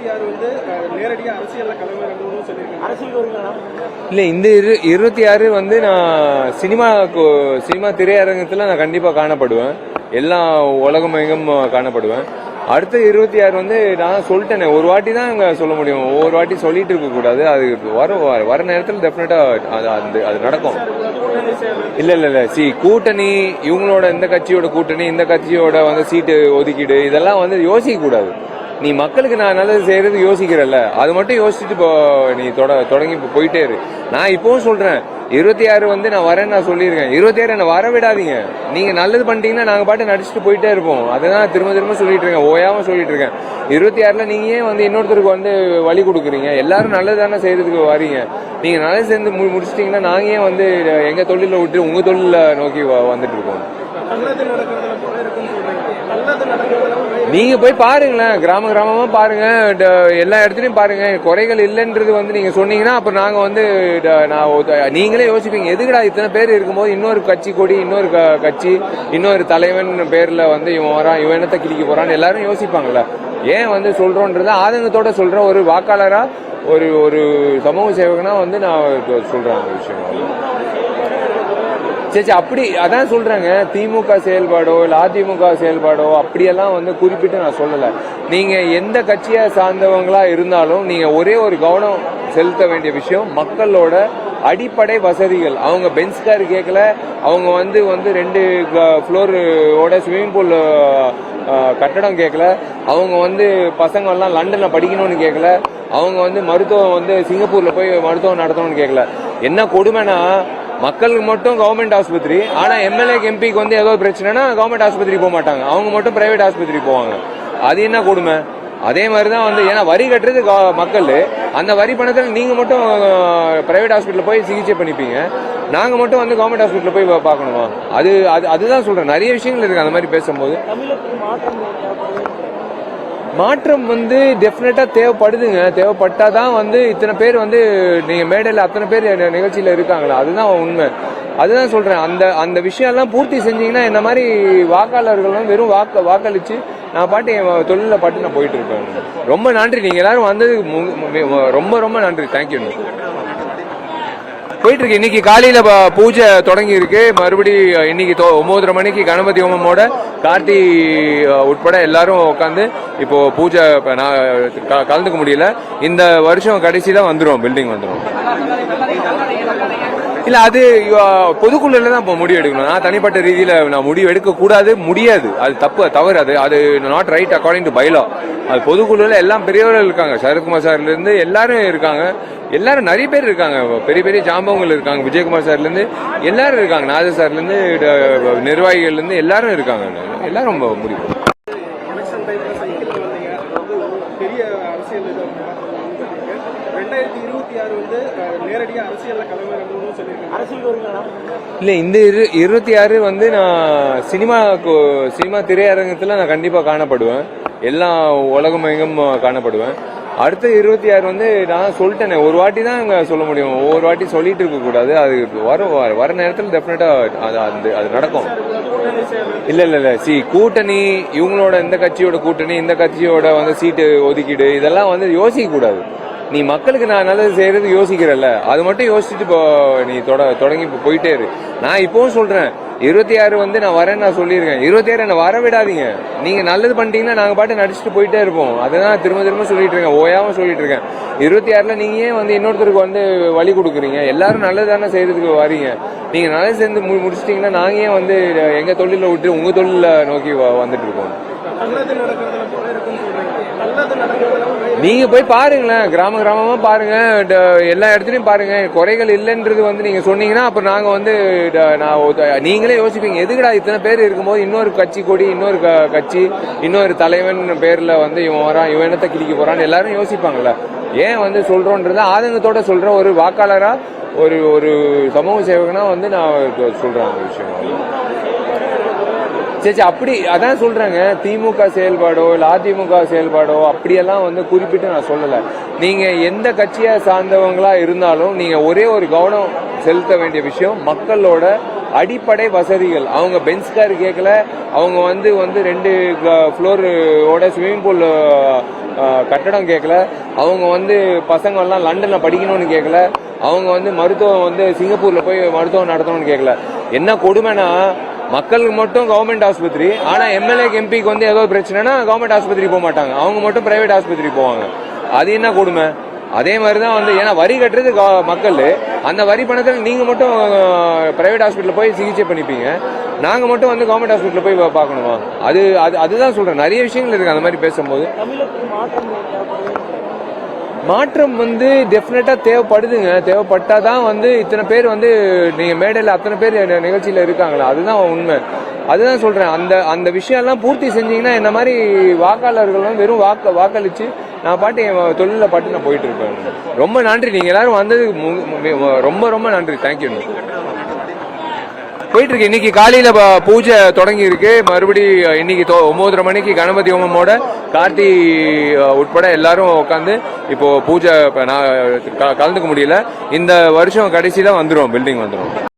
இருபத்தி ஆறு வந்து அஹ், நேரடியா அரசியல்ல கலவரங்கள்னு சொல்லியிருக்காங்க. அரசியல் வருங்களா இல்லை இந்த இரு இருபத்தி ஆறு வந்து நான் சினிமா சினிமா திரையரங்கத்தில் நான் கண்டிப்பாக காணப்படுவேன். எல்லா உலகம் எங்கும் காணப்படுவேன். அடுத்த இருபத்தி ஆறு வந்து நான் சொல்லிட்டேனே ஒரு வாட்டி தான் அங்கே சொல்ல முடியும். ஒவ்வொரு வாட்டி சொல்லிட்டு இருக்க கூடாது. அது வர வர- வர நேரத்தில் டெஃபினட்டாக அது அது அது நடக்கும். இல்ல இல்ல இல்ல. சி கூட்டணி இவங்களோட இந்த கட்சியோட கூட்டணி இந்த கட்சியோட வந்து சீட்டு ஒதுக்கீடு இதெல்லாம் வந்து யோசிக்க கூடாது. நீ மக்களுக்கு நான் நல்லது செய்யறது யோசிக்கிறல்ல. அது மட்டும் யோசிச்சுட்டு போ நீ தொட தொடங்கி இப்போ போயிட்டே இரு. நான் இப்பவும் சொல்றேன். இருபத்தி ஆறு வந்து நான் வரேன்னு நான் சொல்லியிருக்கேன். இருபத்தி ஆறு என்னை வர விடாதீங்க. நீங்கள் நல்லது பண்ணிட்டீங்கன்னா நாங்கள் பாட்டு நடிச்சுட்டு போயிட்டே இருப்போம். அதுதான் திரும்ப திரும்ப சொல்லிட்டு இருக்கேன். ஓயாம சொல்லிட்டு இருக்கேன். இருபத்தி ஆறில் நீங்கள் ஏன் வந்து இன்னொருத்தருக்கு வந்து வழி கொடுக்குறீங்க? எல்லாரும் நல்லது தானே செய்கிறதுக்கு வரீங்க. நீங்கள் நல்லது சேர்ந்து மு- முடிச்சிட்டிங்கன்னா நாங்கள் ஏன் வந்து எங்கள் தொழிலில் விட்டு உங்கள் தொழிலில் நோக்கி வந்துட்டு இருக்கோம்? நல்லது நடக்கிறதுல இருக்குன்னு சொல்றீங்க. நல்லது நடக்கிறதுல நீங்கள் நீங்க போய் பாருங்களேன். கிராம கிராமமா பாருங்க. எல்லா இடத்துலயும் பாருங்க. குறைகள் இல்லைன்றது வந்து நீங்க சொன்னீங்கன்னா அப்புறம் நாங்க வந்து ட- நான் நீங்களே யோசிப்பீங்க. எதுக்குடா இத்தனை பேர் இருக்கும்போது இன்னொரு கட்சி கொடி இன்னொரு க- கட்சி இன்னொரு தலைவன் பேர்ல வந்து இவன் வரான் இவன் என்னத்தை கிழிக்க போறான்னு எல்லாரும் யோசிப்பாங்கல்ல. ஏன் வந்து சொல்றோன்றது ஆதங்கத்தோட சொல்ற ஒரு வாக்காளரா ஒரு ஒரு சமூக சேவகனா வந்து நான் சொல்றேன் அந்த விஷயம். சரி சரி, அப்படி அதான் சொல்கிறேங்க திமுக செயல்பாடோ இல்ல அதிமுக செயல்பாடோ அப்படியெல்லாம் வந்து குறிப்பிட்டு நான் சொல்லல. நீங்க எந்த கட்சியை சார்ந்தவங்களா இருந்தாலும் நீங்க ஒரே ஒரு கவனம் செலுத்த வேண்டிய விஷயம் மக்களோட அடிப்படை வசதிகள். அவங்க பெஞ்ச் கார் கேட்கல அவங்க வந்து வந்து ரெண்டு ஃப்ளோரோட ஸ்விம்மிங் பூல் கட்டடம் கேட்கல அவங்க வந்து பசங்கள்லாம் லண்டனில் படிக்கணும்னு கேட்கல அவங்க வந்து மருத்துவம் வந்து சிங்கப்பூரில் போய் மருத்துவம் நடத்தணும்னு கேட்கல என்ன கொடுமைனா மக்களுக்கு மட்டும் கவர்மெண்ட் ஆஸ்பத்திரி ஆனால் எம்எல்ஏக்கு எம்பிக்கு வந்து ஏதோ பிரச்சனைனா கவர்மெண்ட் ஆஸ்பத்திரி போக மாட்டாங்க. அவங்க மட்டும் பிரைவேட் ஆஸ்பத்திரி போவாங்க. அது என்ன கொடுமை? அதே மாதிரி தான் வந்து ஏன்னா வரி கட்டுறது மக்கள். அந்த வரி பணத்தில் நீங்கள் மட்டும் பிரைவேட் ஹாஸ்பிட்டலில் போய் சிகிச்சை பண்ணிப்பீங்க. நாங்கள் மட்டும் வந்து கவர்மெண்ட் ஹாஸ்பிட்டலில் போய் பார்க்கணுமா? அது அது அதுதான் சொல்கிறேன் நிறைய விஷயங்கள் இருக்குது அந்த மாதிரி பேசும்போது. மாற்றம் வந்து டெஃபினட்டாக தேவைப்படுதுங்க. தேவைப்பட்டால் தான் வந்து இத்தனை பேர் வந்து நீங்கள் மேடையில் அத்தனை பேர் நிகழ்ச்சியில் இருக்காங்களா? அதுதான் உண்மை. அதுதான் சொல்கிறேன் அந்த அந்த விஷயம்லாம் பூர்த்தி செஞ்சீங்கன்னா இந்த மாதிரி வாக்காளர்கள்லாம் வெறும் வாக்கு வாக்களித்து நான் பாட்டு என் தொழிலில் பாட்டு நான் போயிட்டு இருப்பேன் ரொம்ப நன்றி. நீங்கள் எல்லாரும் வந்ததுக்கு மு- ரொம்ப ரொம்ப நன்றி. தேங்க்யூ போயிட்டு இருக்கு இன்னைக்கு காலையில பூஜை தொடங்கி இருக்கு மறுபடி இன்னைக்கு தொ- ஒன்பதரை மணிக்கு கணபதி ஹோமமோட கார்த்தி உட்பட எல்லாரும் உட்காந்து இப்போ பூஜை நான் கலந்துக்க முடியல. இந்த வருஷம் கடைசியில் வந்துடும் பில்டிங் வந்துரும். இல்ல அது அஹ், பொதுக்குழுல தான் இப்போ முடிவு எடுக்கணும். நான் தனிப்பட்ட ரீதியில நான் முடிவு எடுக்க கூடாது முடியாது. அது தப்பு தவறு அது அது not right according to bylaw அது பொதுக்குழுல எல்லாம் பெரியவர்கள் இருக்காங்க. சரத்குமார் சார்ல இருந்து எல்லாரும் இருக்காங்க. எல்லாரும் நிறைய பேர் இருக்காங்க. பெரிய பெரிய ஜாம்பவங்கள் இருக்காங்க. விஜயகுமார் சார்ல இருந்து எல்லாரும் இருக்காங்க. நாஜர் சார்ல இருந்து இருந்து எல்லாரும் இருக்காங்க. எல்லாரும் ரொம்ப முடிவு அரசியல் இது ரெண்டாயிரத்தி இருபத்தி ஆறு வந்து அஹ், நேரடியா அரசியல்ல கலவரங்கள்னு சொல்லியிருக்காங்க. அரசியல் இல்ல இந்த இரு இருபத்தி ஆறு வந்து நான் சினிமா சினிமா திரையரங்கத்துல நான் கண்டிப்பா காணப்படுவேன். எல்லா உலகம் எங்கும் காணப்படுவேன். அடுத்த இருபத்தி ஆறு வந்து நான் சொல்லிட்டேனே ஒரு வாட்டி தான் அங்கே சொல்ல முடியும். ஒவ்வொரு வாட்டி சொல்லிட்டு இருக்க கூடாது. அது வர வர- நேரத்தில் டெஃபினட்டா அது அது அது நடக்கும். இல்லை இல்லை இல்ல. இல்ல இல்ல சி கூட்டணி இவங்களோட இந்த கட்சியோட கூட்டணி இந்த கட்சியோட வந்து சீட்டு ஒதுக்கீடு இதெல்லாம் வந்து யோசிக்க கூடாது. நீ மக்களுக்கு நான் நல்லது செய்யறது யோசிக்கிறல்ல. அது மட்டும் யோசிச்சுட்டு இப்போ நீ தொட தொடங்கி இப்போ போயிட்டே இரு. நான் இப்பவும் சொல்றேன். இருபத்தி ஆறு வந்து நான் வரேன்னு நான் சொல்லியிருக்கேன். இருபத்தி ஆறு என்னை வர விடாதீங்க. நீங்கள் நல்லது பண்ணிட்டீங்கன்னா நாங்கள் பாட்டு நடிச்சுட்டு போயிட்டே இருப்போம். அதுதான் திரும்ப திரும்ப சொல்லிட்டு இருக்கேன். ஓயாவும் சொல்லிட்டு இருக்கேன். இருபத்தி ஆறில் நீங்கள் ஏன் வந்து இன்னொருத்தருக்கு வந்து வழி கொடுக்குறீங்க? எல்லாரும் நல்லது தானே செய்கிறதுக்கு வரீங்க. நீங்கள் நல்லது சேர்ந்து மு- முடிச்சிட்டிங்கன்னா நாங்கள் ஏன் வந்து எங்கள் தொழிலில் விட்டு உங்கள் தொழிலில் நோக்கி வ- வந்துட்டு இருக்கோம்? நீங்கள் நீங்க போய் பாருங்களேன். கிராம கிராமமா பாருங்க. எல்லா இடத்துலயும் பாருங்க. குறைகள் இல்லைன்றது வந்து நீங்க சொன்னீங்கன்னா அப்புறம் நாங்க வந்து ட- நான் நீங்களே யோசிப்பீங்க. எதுக்குடா இத்தனை பேர் இருக்கும்போது இன்னொரு கட்சி கொடி இன்னொரு க- கட்சி இன்னொரு தலைவன் பேர்ல வந்து இவன் வரான் இவன் என்னத்தை கிழிக்க போறான்னு எல்லாரும் யோசிப்பாங்கல்ல. ஏன் வந்து சொல்றோன்றது ஆதங்கத்தோட சொல்ற ஒரு வாக்காளரா ஒரு ஒரு சமூக சேவகனா வந்து நான் சொல்றேன் அந்த விஷயம். சரி சரி, அப்படி அதான் சொல்கிறேங்க திமுக செயல்பாடோ இல்லை அதிமுக செயல்பாடோ அப்படியெல்லாம் வந்து குறிப்பிட்டு நான் சொல்லலை. நீங்கள் எந்த கட்சியை சார்ந்தவங்களா இருந்தாலும் நீங்கள் ஒரே ஒரு கவனம் செலுத்த வேண்டிய விஷயம் மக்களோட அடிப்படை வசதிகள். அவங்க பெஞ்ச் கார் கேட்கல அவங்க வந்து வந்து ரெண்டு ஃப்ளோரோட ஸ்விம்மிங் பூல் கட்டடம் கேட்கல அவங்க வந்து பசங்கள்லாம் லண்டனில் படிக்கணும்னு கேட்கல அவங்க வந்து மருத்துவம் வந்து சிங்கப்பூரில் போய் மருத்துவம் நடத்தணும்னு கேட்கல என்ன கொடுமைனா மக்களுக்கு மட்டும் கவர்மெண்ட் ஆஸ்பத்திரி ஆனால் எம்எல்ஏக்கு எம்பிக்கு வந்து ஏதோ பிரச்சனைனா கவர்மெண்ட் ஆஸ்பத்திரி போக மாட்டாங்க. அவங்க மட்டும் பிரைவேட் ஆஸ்பத்திரி போவாங்க. அது என்ன கொடுமை? அதே மாதிரி தான் வந்து ஏன்னா வரி கட்டுறது மக்கள். அந்த வரி பணத்தில் நீங்கள் மட்டும் பிரைவேட் ஹாஸ்பிட்டலில் போய் சிகிச்சை பண்ணிப்பீங்க. நாங்கள் மட்டும் வந்து கவர்மெண்ட் ஹாஸ்பிட்டலில் போய் பார்க்கணுமா? அது அது அதுதான் சொல்கிறேன் நிறைய விஷயங்கள் இருக்குது அந்த மாதிரி பேசும்போது. மாற்றம் வந்து டெஃபினட்டாக தேவைப்படுதுங்க. தேவைப்பட்டால் தான் வந்து இத்தனை பேர் வந்து நீங்கள் மேடையில் அத்தனை பேர் நிகழ்ச்சியில் இருக்காங்களா? அதுதான் உண்மை. அதுதான் சொல்கிறேன் அந்த அந்த விஷயம்லாம் பூர்த்தி செஞ்சீங்கன்னா இந்த மாதிரி வாக்காளர்கள்லாம் வெறும் வாக்க வாக்களித்து நான் பாட்டு என் தொழிலில் பாட்டு நான் போயிட்டு இருப்பேன். ரொம்ப நன்றி. நீங்கள் எல்லாரும் வந்ததுக்கு மு- ரொம்ப ரொம்ப நன்றி. தேங்க்யூ போயிட்டு இருக்கு இன்னைக்கு காலையில பூஜை தொடங்கி இருக்கு மறுபடி இன்னைக்கு தொ- ஒன்பதரை மணிக்கு கணபதி ஹோமமோட கார்த்தி உட்பட எல்லாரும் உட்காந்து இப்போ பூஜை நான் க- கலந்துக்க முடியல. இந்த வருஷம் கடைசியில வந்துரும் பில்டிங் வந்துரும்.